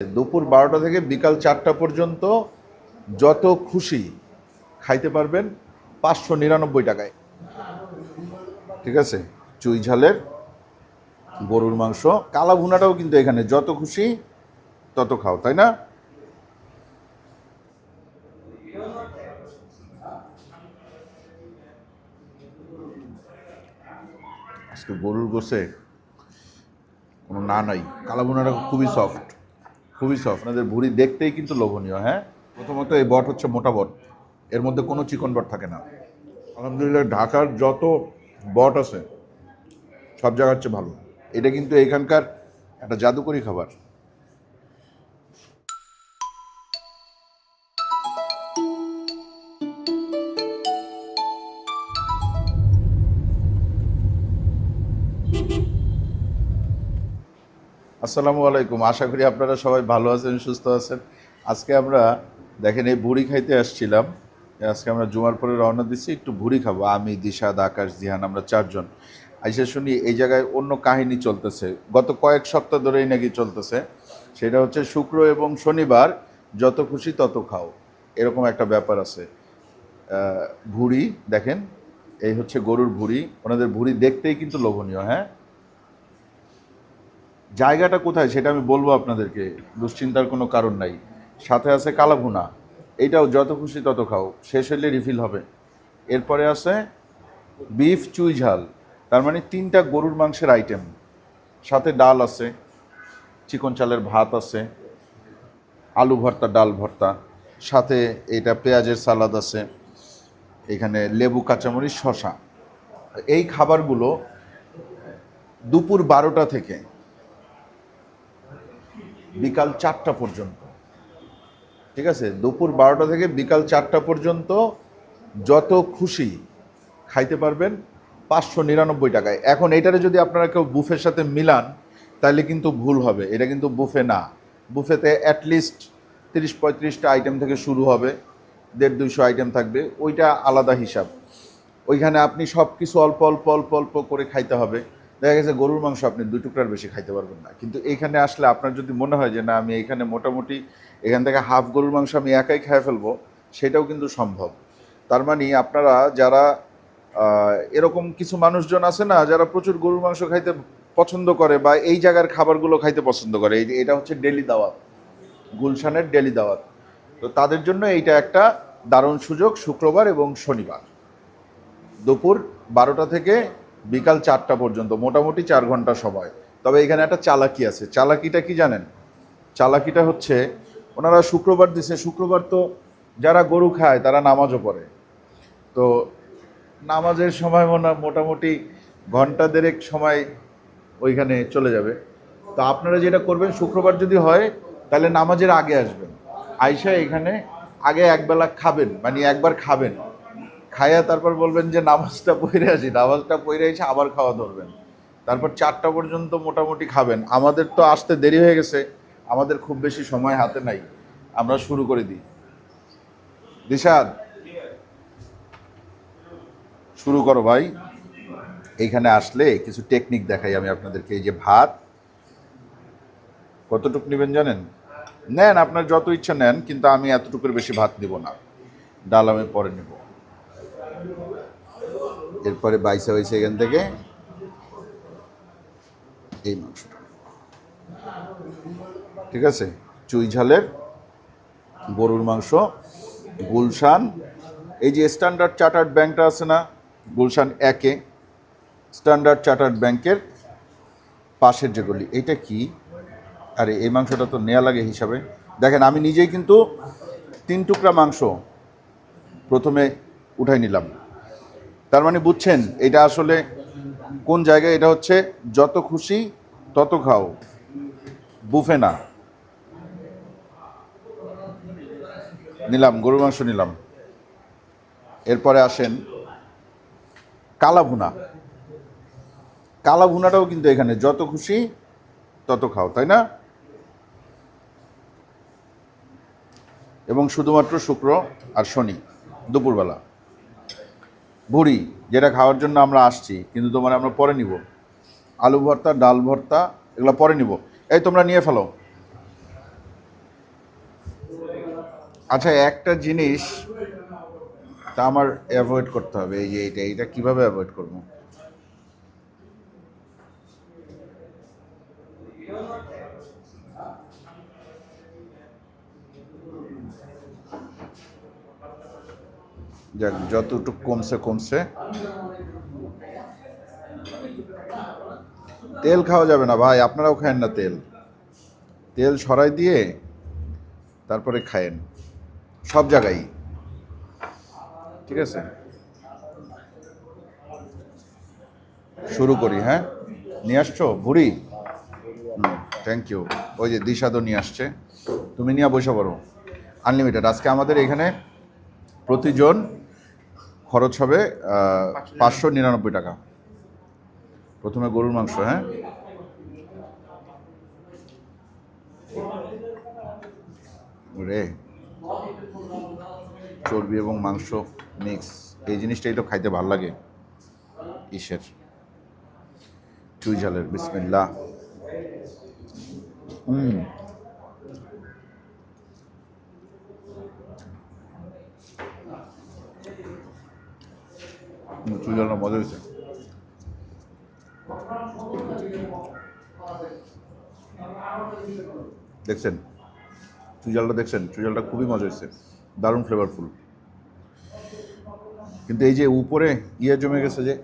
দুপুর বারোটা থেকে বিকাল চারটা পর্যন্ত যত খুশি খাইতে পারবেন পাঁচশো নিরানব্বই টাকায়। ঠিক আছে? চুই ঝালের গরুর মাংস। কালা ভুনাটাও কিন্তু এখানে যত খুশি তত খাও, তাই না? আজকে গরুর গোসে কোনো না নাই। কালা ভুনাটা খুবই সফট খুবই সফট আপনাদের ভুড়ি দেখতেই কিন্তু লোভনীয় হ্যাঁ? প্রথমত এই বট হচ্ছে মোটা বট। এর মধ্যে কোনো চিকন বট থাকে না। আলহামদুলিল্লাহ, ঢাকার যত বট আছে, সব জায়গার চেয়ে ভালো। এটা কিন্তু এখানকার একটা জাদুকরি খাবার। আসসালামু আলাইকুম। আশা করি আপনারা সবাই ভালো আছেন, সুস্থ আছেন। আজকে আমরা, দেখেন এই ভুড়ি খাইতে আসছিলাম। আজকে আমরা জুমার পরে রওনা দিচ্ছি, একটু ভুড়ি খাব। আমি দিশাদ আকাশ, জিহান, আমরা চারজন। আইসা শুনি, এই জায়গায় অন্য কাহিনী চলতেছে। গত কয়েক সপ্তাহ ধরেই নাকি চলতেছে। সেটা হচ্ছে শুক্র এবং শনিবার, যত খুশি তত খাও। এরকম একটা ব্যাপার আছে। ভুড়ি, দেখেন, এই হচ্ছে গরুর ভুড়ি। ওনাদের ভুড়ি দেখতেই কিন্তু লোভনীয় হ্যাঁ? জায়গাটা কোথায় সেটা আমি বলব আপনাদেরকে, দুশ্চিন্তার কোনো কারণ নাই। সাথে আছে কালাভুনা, এটাও যত খুশি তত খাও, শেষ হলে রিফিল হবে। এরপরে আছে বিফ চুই ঝাল, তার মানে তিনটা গরুর মাংসের আইটেম সাথে ডাল আছে, চিকন চালের ভাত আছে, আলু ভর্তা, ডাল ভর্তা। সাথে এটা পেঁয়াজের সালাদ আছে, এখানে লেবু, কাঁচামরিচ শশা এই খাবারগুলো দুপুর বারোটা থেকে বিকাল চারটা পর্যন্ত। ঠিক আছে? দুপুর বারোটা থেকে বিকাল চারটা পর্যন্ত যত খুশি খাইতে পারবেন পাঁচশো নিরানব্বই টাকায়। এখন এটারে যদি আপনারা কেউ বুফের সাথে মিলান, তাহলে কিন্তু ভুল হবে। এটা কিন্তু বুফে না। বুফেতে অ্যাটলিস্ট তিরিশ পঁয়ত্রিশটা আইটেম থেকে শুরু হবে। দেড় দুইশো আইটেম থাকবে। ওইটা আলাদা হিসাব। ওইখানে আপনি সব কিছু অল্প অল্প অল্প অল্প করে খাইতে হবে। দেখা গেছে গরুর মাংস আপনি দুই টুকরার বেশি খাইতে পারবেন না। কিন্তু এইখানে আসলে আপনার যদি মনে হয় যে, না, আমি এখানে মোটামুটি এখান থেকে হাফ গরুর মাংস আমি একাই খেয়ে ফেলব, সেটাও কিন্তু সম্ভব। তার মানে আপনারা যারা এরকম কিছু মানুষজন আছে না, যারা প্রচুর গরুর মাংস খাইতে পছন্দ করে বা এই জায়গার খাবারগুলো খাইতে পছন্দ করে, এই- এটা হচ্ছে ডেলি দাওয়াত, গুলশানের ডেলি দাওয়াত। তো তাদের জন্য এইটা একটা দারুণ সুযোগ শুক্রবার এবং শনিবার। দুপুর বারোটা থেকে বিকাল চারটা পর্যন্ত, মোটামুটি চার ঘণ্টা সময়। তবে এখানে একটা চালাকি আছে। চালাকিটা কি জানেন? চালাকিটা হচ্ছে, ওনারা শুক্রবার দিছে, শুক্রবার তো যারা গরু খায়, তারা নামাজও পড়ে। তো নামাজের সময় মনে মোটামুটি ঘণ্টা দেড়েক সময় ওইখানে চলে যাবে। তো আপনারা যেটা করবেন, শুক্রবার যদি হয়, তাহলে নামাজের আগে আসবেন। আইসা এখানে আগে একবেলা খাবেন মানে একবার খাবেন। খাইয়া তারপর বলবেন যে নামাজটা পড়ে আসি, নামাজটা পড়ে এসে আবার খাওয়া ধরবেন। তারপর চারটা পর্যন্ত মোটামুটি খাবেন। আমাদের তো আসতে দেরি হয়ে গেছে, আমাদের খুব বেশি সময় হাতে নাই। আমরা শুরু করে দিই। দিশাদ শুরু করো ভাই। এইখানে আসলে কিছু টেকনিক দেখাই আমি আপনাদেরকে। এই যে ভাত, কতটুকু নেবেন জানেন? নেন, আপনার যত ইচ্ছা নেন, কিন্তু আমি এতটুকুর বেশি ভাত নিব না। ডাল আমি পরে নেব। এরপরে বাইসা হয়েছে এখান থেকে এই মাংসটা। ঠিক আছে? চুই ঝালের গরুর মাংস, গুলশান। এই যে স্ট্যান্ডার্ড চার্টার্ড ব্যাংকটা আছে না, গুলশান একে। স্ট্যান্ডার্ড চার্টার্ড ব্যাংকের পাশের যেগুলি এটা কি? আরে, এই মাংসটা তো নেওয়া লাগে হিসাবে। দেখেন, আমি নিজেই কিন্তু তিন টুকরা মাংস প্রথমে উঠাই নিলাম। তার মানে বুঝছেন, এটা আসলে কোন জায়গায়, এটা হচ্ছে যত খুশি তত খাও, বুফে না। নিলাম, গরুর মাংস নিলাম। এরপরে আসেন কালা ভুনা। কালা ভুনাটাও কিন্তু এখানে, যত খুশি তত খাও, তাই না? এবং শুধুমাত্র শুক্র আর শনি, দুপুরবেলা। ভুড়ি যেটা খাওয়ার জন্য আমরা আসছি, কিন্তু তোমার আমরা পরে নিব। আলু ভর্তা, ডাল ভর্তা, এগুলো পরে নিব। এই তোমরা নিয়ে ফেলো। আচ্ছা একটা জিনিস তা আমার অ্যাভয়েড করতে হবে। এই যে এইটা এইটা কীভাবে অ্যাভয়েড করব? যাক, যতটুকু কমছে কমছে। তেল খাওয়া যাবে না ভাই, আপনারাও খায়েন না তেল। তেল সরাই দিয়ে তারপরে খায়েন। সব জায়গায়। ঠিক আছে? শুরু করি হ্যাঁ? নিয়ে আসছো, ভুড়ি? থ্যাংক ইউ ওই যে দিশাদও নিয়ে আসছে। তুমি নিয়ে বসে পড়ো। আনলিমিটেড আজকে আমাদের এখানে প্রতিজন খরচ হবে পাঁচশো নিরানব্বই টাকা। প্রথমে গরুর মাংস হ্যাঁ? রে চর্বি এবং মাংস মিক্স এই জিনিসটাই তো খাইতে ভালো লাগে। ইসের। চুই ঝালের বিসমিল্লা হুম চুই ঝালটা মজা হয়েছে। দেখছেন? চুজালটা দেখছেন? চুজালটা খুবই মজা হয়েছে। দারুণ ফ্লেভারফুল কিন্তু এই যে উপরে ইয়ে জমে গেছে যে,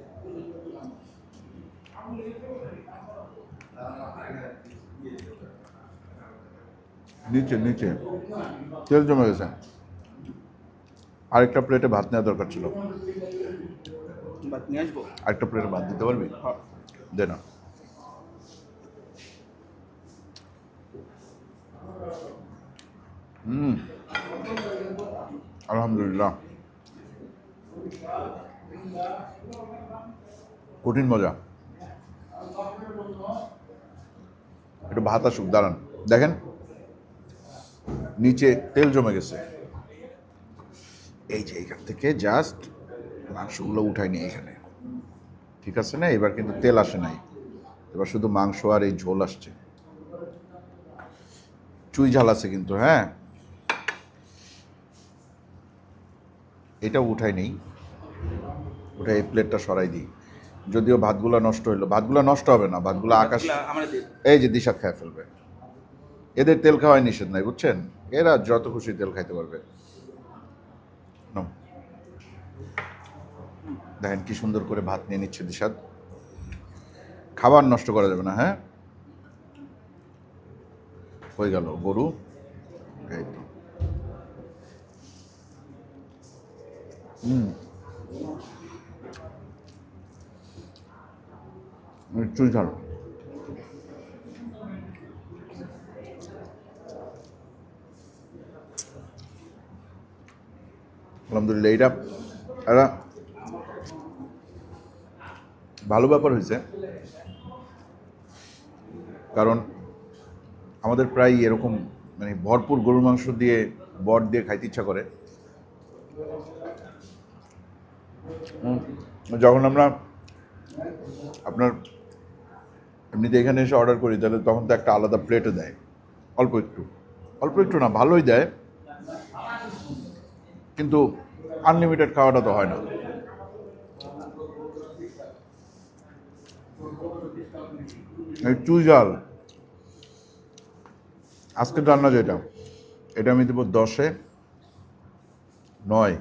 নিচে নিচে, তেল জমে গেছে। আরেকটা প্লেটে ভাত নেওয়া দরকার ছিল। বাট নিয়ে আসব আরেকটা প্লেটে ভাত দিতে পারবি? দে না। হুম। আলহামদুলিল্লাহ। কঠিন মজা। একটু ভাত আসুক দাঁড়ান। দেখেন নিচে তেল জমে গেছে। এই যে এইখান থেকে জাস্ট মাংসগুলো উঠাই নিয়ে এখানে। ঠিক আছে না? এবার কিন্তু তেল আসে নাই। এবার শুধু মাংস আর এই ঝোল আসছে। চুই ঝাল আছে কিন্তু হ্যাঁ? এটাও উঠাই নেই। ওটা এই প্লেটটা সরাই দিই। যদিও ভাতগুলো নষ্ট হইল। ভাতগুলো নষ্ট হবে না। ভাতগুলো আকাশ এই যে দিশা খেয়ে ফেলবে। এদের তেল খাওয়াই নিষেধ নাই বুঝছেন? এরা যত খুশি তেল খাইতে পারবে। দেখেন কি সুন্দর করে ভাত নিয়ে নিচ্ছে দিশাদ খাবার নষ্ট করা যাবে না হ্যাঁ? হয়ে গেল, গরু। চুই ঝাল। আলহামদুলিল্লাহ, এইটা একটা ভালো ব্যাপার হয়েছে। কারণ আমাদের প্রায় এরকম মানে ভরপুর গরুর মাংস দিয়ে বট দিয়ে খাইতে ইচ্ছা করে। যখন আমরা আপনার এমনিতে এখানে এসে অর্ডার করি, তাহলে তখন তো একটা আলাদা প্লেটও দেয়। অল্প একটু। অল্প একটু না, ভালোই দেয়। কিন্তু আনলিমিটেড খাওয়াটা তো হয় না। এই চুই জাল। আজকের রান্না যেটা এটা আমি দেবো দশে নয়।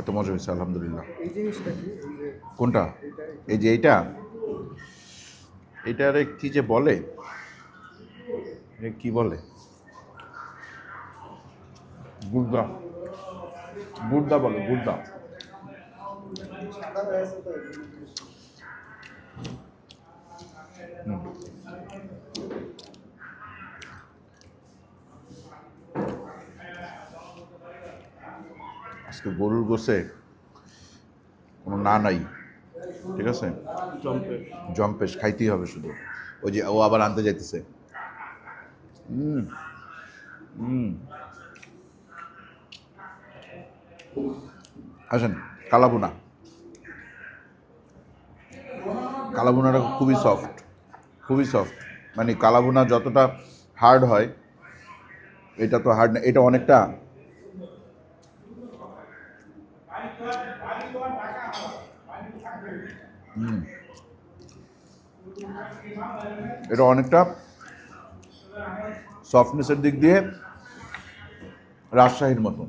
এত মজা হয়েছে আলহামদুলিল্লাহ। কোনটা? এই যে এইটা? এটারে কি যে বলে? কি বলে? গুর্দা। গুর্দা বলে তো আজকে গরুর গোসে কোনো না নাই, ঠিক আছে? জম্পেশ খাইতেই হবে শুধু। ওই যে ও আবার আনতে যাইতেছে। হুম হুম আসেন, কালাবুনা। কালাবুনাটা খুবই সফট খুবই সফট মানে কালাভুনা যতটা হার্ড হয়, এটা তো হার্ড না, এটা অনেকটা এটা অনেকটা সফটনেসের দিক দিয়ে রাজশাহীর মতো।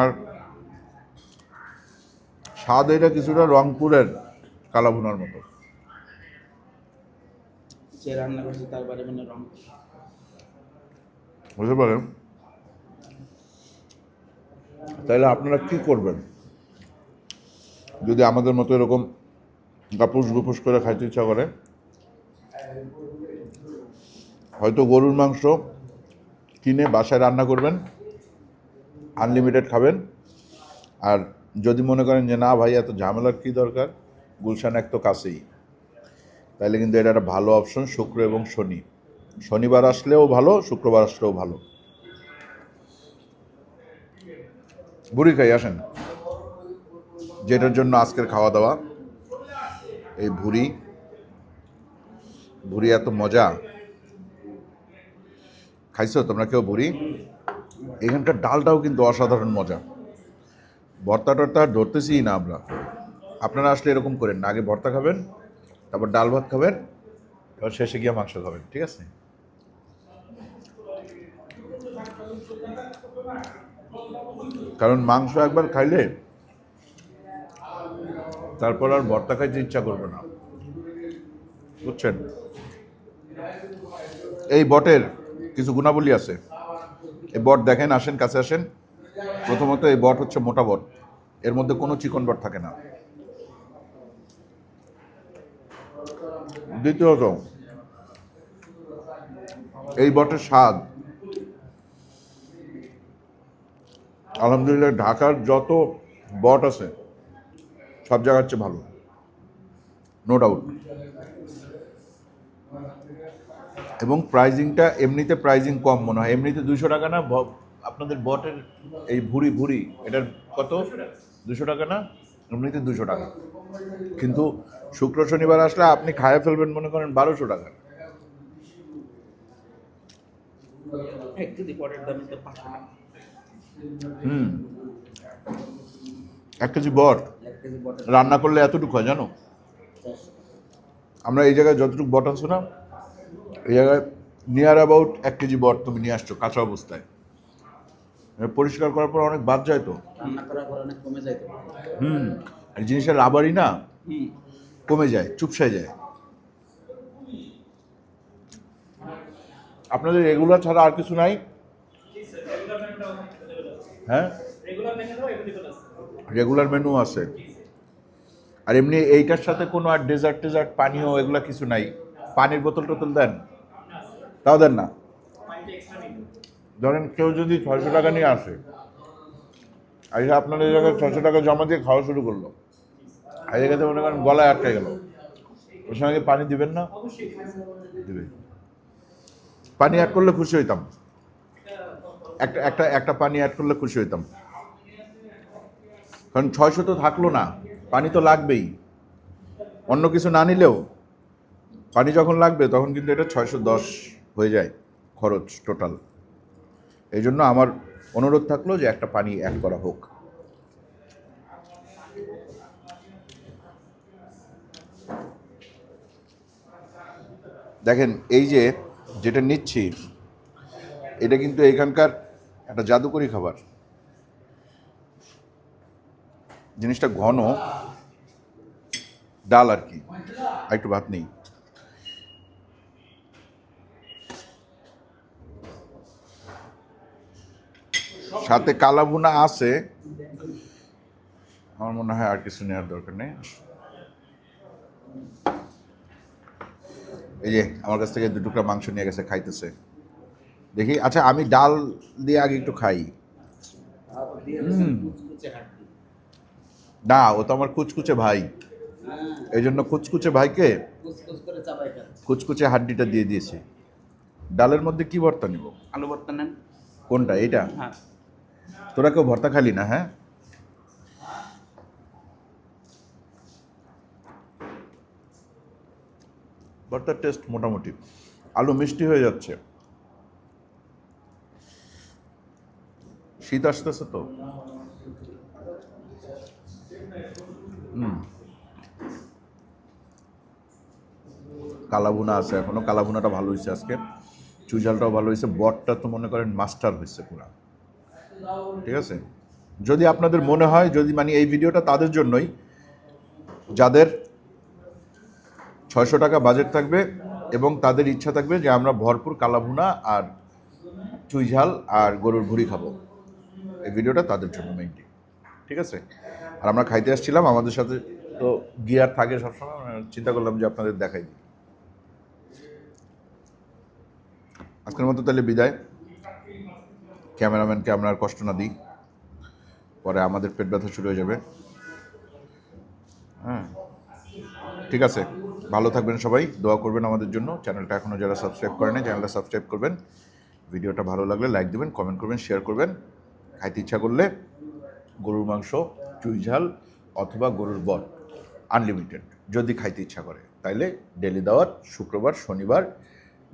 আর স্বাদ এটা কিছুটা রংপুরের কালাভুনার মতো। যে রান্না করছে তার বাড়ি মানে রং বুঝতে পারেন তাহলে আপনারা কি করবেন? যদি আমাদের মতো এরকম গাপুস গুপুস করে খাইতে ইচ্ছা করে হয়তো গরুর মাংস কিনে বাসায় রান্না করবেন আনলিমিটেড খাবেন আর যদি মনে করেন যে, না ভাই, এত ঝামেলার কী দরকার? গুলশান এক তো কাছেই। তাহলে কিন্তু এটা একটা ভালো অপশন শুক্র এবং শনি। শনিবার আসলেও ভালো, শুক্রবার আসলেও ভালো। বুড়ি খাই, আসেন। যেটার জন্য আজকের খাওয়া দাওয়া এই ভুড়ি। ভুড়ি এত মজা। খাইছো? তোমরা কেউ ভুড়ি? এখানকার ডালটাও কিন্তু অসাধারণ মজা। ভর্তা টর্তা ধরতেছি না আমরা। আপনারা আসলে এরকম করেন আগে ভর্তা খাবেন, তারপর ডাল ভাত খাবেন এবার শেষে গিয়ে মাংস খাবেন, ঠিক আছে? কারণ মাংস একবার খাইলে তারপর আর ভর্তা খাইতে ইচ্ছা করবে না। বুঝছেন? এই বটের কিছু গুণাবলী আছে। এই বট দেখেন, আসেন, কাছে আসেন। প্রথমত এই বট হচ্ছে মোটা বট। এর মধ্যে কোনো চিকন বট থাকে না। দ্বিতীয়ত, এই বটের স্বাদ। আলহামদুলিল্লাহ, ঢাকার যত বট আছে, সব জায়গার চেয়ে ভালো। নো ডাউট এবং প্রাইজিংটা এমনিতে প্রাইজিং কম মনে হয়। এমনিতে দুশো টাকা না আপনাদের বটের এই ভুড়ি ভুড়ি এটার কত? দুশো টাকা না? এমনিতে দুশো টাকা। কিন্তু শুক্র শনিবার আসলে আপনি খায়া ফেলবেন মনে করেন বারোশো টাকা। হুম। এক কেজি বট। রান্না করলে এতটুকু হয় জানো? আমরা এই জায়গায় যতটুকু বট আছে না এই জায়গায় নিয়ার অ্যাবাউট এক কেজি বট তুমি নিয়ে আসছো কাঁচা অবস্থায়। পরিষ্কার করার পর অনেক বাদ যায় তো। রান্না করার পর অনেক কমে যায় তো। হুম আর জিনিসের লাভারই না কমে যায় চুপসে যায়। আপনাদের রেগুলার ছাড়া আর কিছু নাই? হ্যাঁ? রেগুলার মেনু আছে। আর এমনি এইটার সাথে কোনো আর ডেজার্ট টেজার্ট পানীয় এগুলো কিছু নাই। পানির বোতল টোতল দেন? তাও দেন না? ধরেন কেউ যদি ছয়শো টাকা নিয়ে আসে এসে আপনার এই জায়গায় ছয়শো টাকা জমা দিয়ে খাওয়া শুরু করল। আর জায়গাতে মনে করেন গলায় আটকে গেল। ওর সঙ্গে পানি দিবেন না? দিবে। পানি অ্যাড করলে খুশি হইতাম। একটা একটা একটা পানি অ্যাড করলে খুশি হইতাম। কারণ ছয়শো তো থাকল না, পানি তো লাগবেই। অন্য কিছু না নিলেও পানি যখন লাগবে, তখন কিন্তু এটা ছয়শো দশ হয়ে যায় খরচ টোটাল এই জন্য আমার অনুরোধ থাকল যে একটা পানি অ্যাড করা হোক। দেখেন, এই যে যেটা নিচ্ছি, এটা কিন্তু এখানকার একটা জাদুকরি খাবার। জিনিসটা ঘন, ডাল আর কি একটু ভাত নেই। সাথে কালাভুনা আছে। আমার মনে হয় আর কিছু নেওয়ার দরকার নেই। এই যে আমার কাছ থেকে দু টুকরা মাংস নিয়ে গেছে খাইতেছে। দেখি আচ্ছা আমি ডাল দিয়ে আগে একটু খাই। না ও তো আমার কুচকুচে ভাই। এই জন্য কুচকুচে ভাইকে কুচকুচ হাড্ডিটা দিয়ে দিয়েছি। ডালের মধ্যে কি ভর্তা নিব? আলু ভর্তা নেন। কোনটা? এইটা? হ্যাঁ। তোরা কেউ ভর্তা খালি না হ্যাঁ? ভর্তার টেস্ট মোটামুটি। আলু মিষ্টি হয়ে যাচ্ছে। শীত আসতেছে তো। হুম। কালাভুনা আছে এখনও। কালাভুনাটা ভালো হয়েছে আজকে। চুজালটাও ভালো হয়েছে। বটটা তো মনে করেন মাস্টার হয়েছে পুরা। ঠিক আছে? যদি আপনাদের মনে হয়, যদি মানে এই ভিডিওটা তাদের জন্যই, যাদের ছয়শো টাকা বাজেট থাকবে এবং তাদের ইচ্ছা থাকবে যে আমরা ভরপুর কালাভুনা আর চুইঝাল আর গরুর ভুড়ি খাব, এই ভিডিওটা তাদের জন্য মেইনলি ঠিক আছে? আর আমরা খাইতে আসছিলাম, আমাদের সাথে তো গিয়ার থাকে সবসময় চিন্তা করলাম যে আপনাদের দেখাই দিই। আজকের মতো তাহলে বিদায়। ক্যামেরাম্যানকে আমরা আর কষ্ট না দিই। পরে আমাদের পেট ব্যথা শুরু হয়ে যাবে। হ্যাঁ। ঠিক আছে। ভালো থাকবেন সবাই। দোয়া করবেন আমাদের জন্য। চ্যানেলটা এখনও যারা সাবস্ক্রাইব করেনি চ্যানেলটা সাবস্ক্রাইব করবেন। ভিডিওটা ভালো লাগলে লাইক দেবেন, কমেন্ট করবেন, শেয়ার করবেন। খাইতে ইচ্ছা করলে গরুর মাংস, চুই ঝাল অথবা গরুর বট আনলিমিটেড যদি খাইতে ইচ্ছা করে। তাইলে ডেলি দাওয়াত শুক্রবার, শনিবার,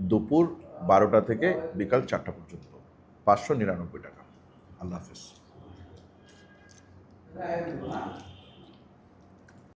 দুপুর বারোটা থেকে বিকাল চারটা পর্যন্ত। পাঁচশো নিরানব্বই টাকা। আল্লাহ হাফেজ।